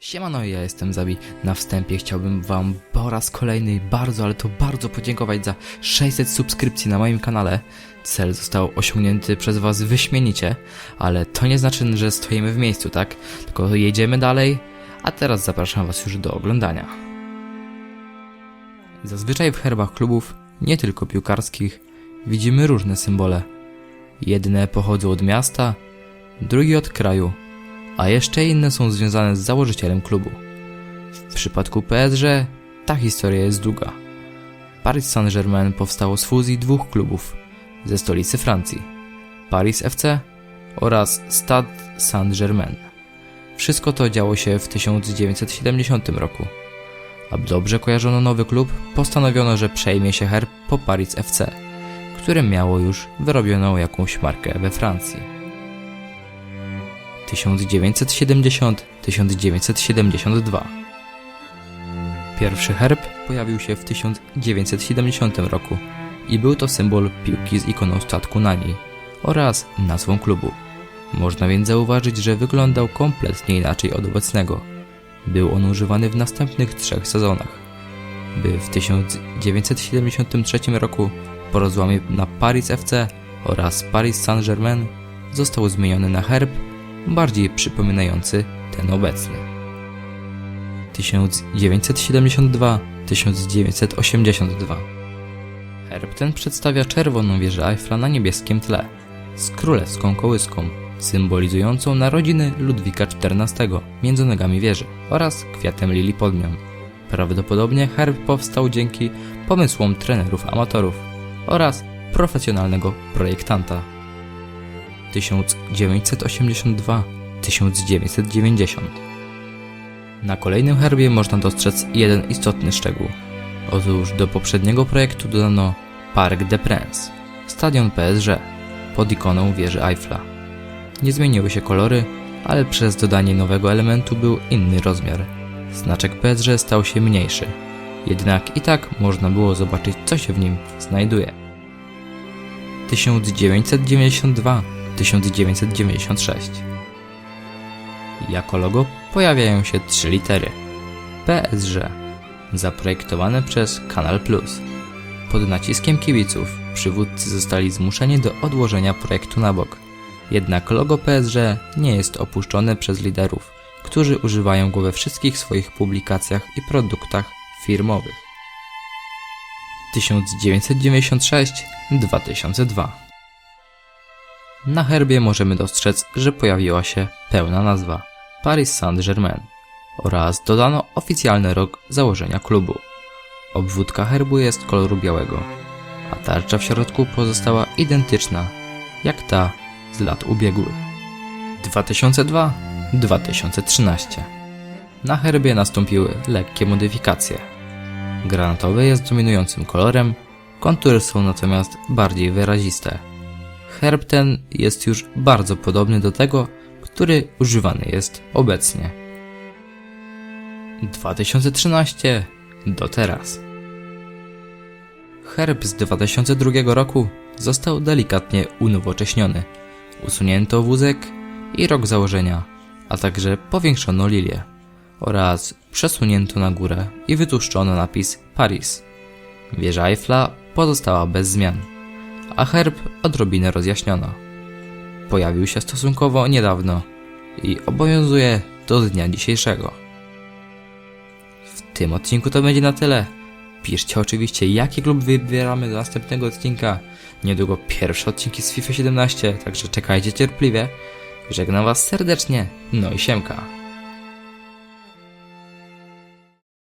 Siemano, ja jestem Zabi. Na wstępie chciałbym wam po raz kolejny bardzo, ale to bardzo podziękować za 600 subskrypcji na moim kanale. Cel został osiągnięty przez was wyśmienicie, ale to nie znaczy, że stoimy w miejscu, tak? Tylko jedziemy dalej, a teraz zapraszam was już do oglądania. Zazwyczaj w herbach klubów, nie tylko piłkarskich, widzimy różne symbole. Jedne pochodzą od miasta, drugie od kraju, a jeszcze inne są związane z założycielem klubu. W przypadku PSG ta historia jest długa. Paris Saint-Germain powstało z fuzji dwóch klubów ze stolicy Francji: Paris FC oraz Stade Saint-Germain. Wszystko to działo się w 1970 roku. Aby dobrze kojarzono nowy klub, postanowiono, że przejmie się herb po Paris FC, które miało już wyrobioną jakąś markę we Francji. 1970-1972. Pierwszy herb pojawił się w 1970 roku i był to symbol piłki z ikoną statku na niej oraz nazwą klubu. Można więc zauważyć, że wyglądał kompletnie inaczej od obecnego. Był on używany w następnych trzech sezonach, by w 1973 roku po rozłamie na Paris FC oraz Paris Saint-Germain został zmieniony na herb bardziej przypominający ten obecny. 1972-1982 Herb ten przedstawia czerwoną wieżę Eiffla na niebieskim tle, z królewską kołyską, symbolizującą narodziny Ludwika XIV między nogami wieży oraz kwiatem lilii pod nią. Prawdopodobnie herb powstał dzięki pomysłom trenerów amatorów oraz profesjonalnego projektanta. 1982-1990. Na kolejnym herbie można dostrzec jeden istotny szczegół. Otóż do poprzedniego projektu dodano Parc des Princes, stadion PSG, pod ikoną wieży Eiffla. Nie zmieniły się kolory, ale przez dodanie nowego elementu był inny rozmiar. Znaczek PSG stał się mniejszy, jednak i tak można było zobaczyć co się w nim znajduje. 1992 1996. Jako logo pojawiają się trzy litery PSG, zaprojektowane przez Kanal Plus. Pod naciskiem kibiców przywódcy zostali zmuszeni do odłożenia projektu na bok. Jednak logo PSG nie jest opuszczone przez liderów, którzy używają go we wszystkich swoich publikacjach i produktach firmowych. 1996-2002 na herbie możemy dostrzec, że pojawiła się pełna nazwa Paris Saint-Germain oraz dodano oficjalny rok założenia klubu. Obwódka herbu jest koloru białego, a tarcza w środku pozostała identyczna jak ta z lat ubiegłych. 2002-2013 Na herbie nastąpiły lekkie modyfikacje. Granatowy jest dominującym kolorem, kontury są natomiast bardziej wyraziste. Herb ten jest już bardzo podobny do tego, który używany jest obecnie. 2013 do teraz. Herb z 2002 roku został delikatnie unowocześniony. Usunięto wózek i rok założenia, a także powiększono lilię oraz przesunięto na górę i wytłuszczono napis Paris. Wieża Eiffla pozostała bez zmian a herb odrobinę rozjaśniono. Pojawił się stosunkowo niedawno i obowiązuje do dnia dzisiejszego. W tym odcinku to będzie na tyle. Piszcie oczywiście, jaki klub wybieramy do następnego odcinka. Niedługo pierwsze odcinki z FIFA 17, także czekajcie cierpliwie. Żegnam Was serdecznie, no i siemka.